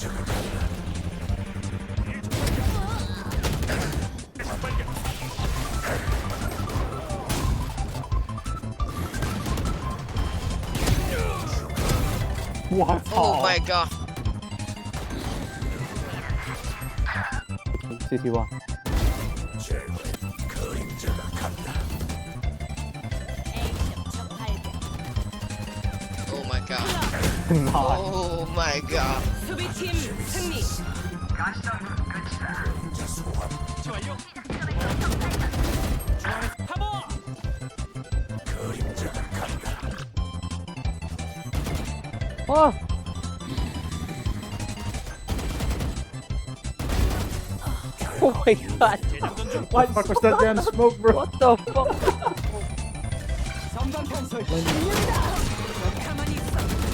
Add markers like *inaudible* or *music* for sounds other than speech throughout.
와, Oh my god. CT1. Oh my god nice. Oh my god. 수비팀 승리. 아! *laughs* Oh my god. What the fuck was that damn smoke, bro? What the fuck? 가만히 있어.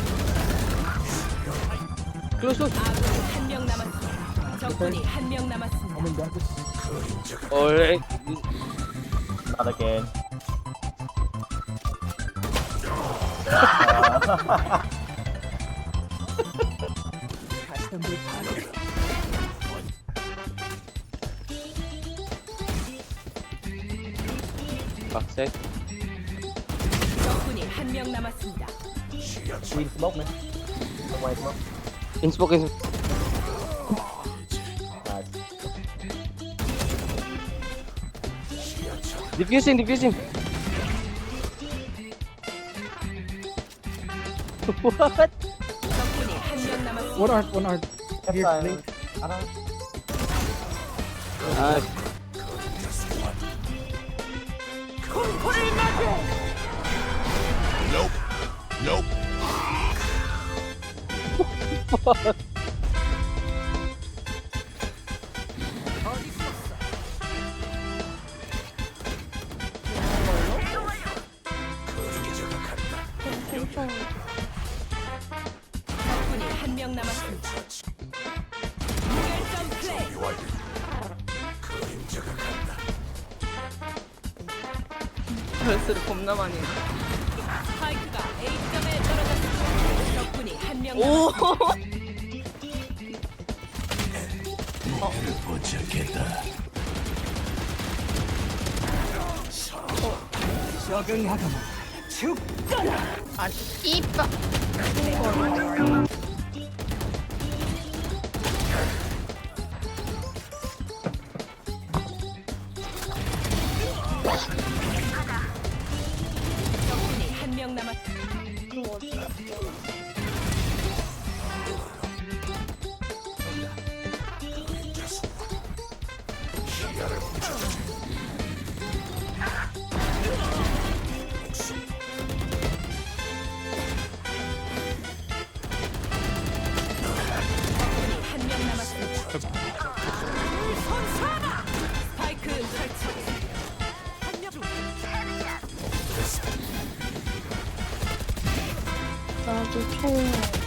Close, close. 아군이 한명 남았습니다. 적군이 한 명 남았습니다. Oh. Not again. Backside. 적군이 한 명 남았습니다. Smoke, man. Smoke. in Innsbruck. Diffusing, diffusing. *laughs* What? One art, one art. Here, blink. 남았습니다. 무결점 플레이. 벌스를 겁나 많이 해. 스파이크가 A점에. 적군이 한명 오! 아, 씨발. 적군이 한 명 남았습니다. 적군이 한 명 남았습니다. 설치. 나도 총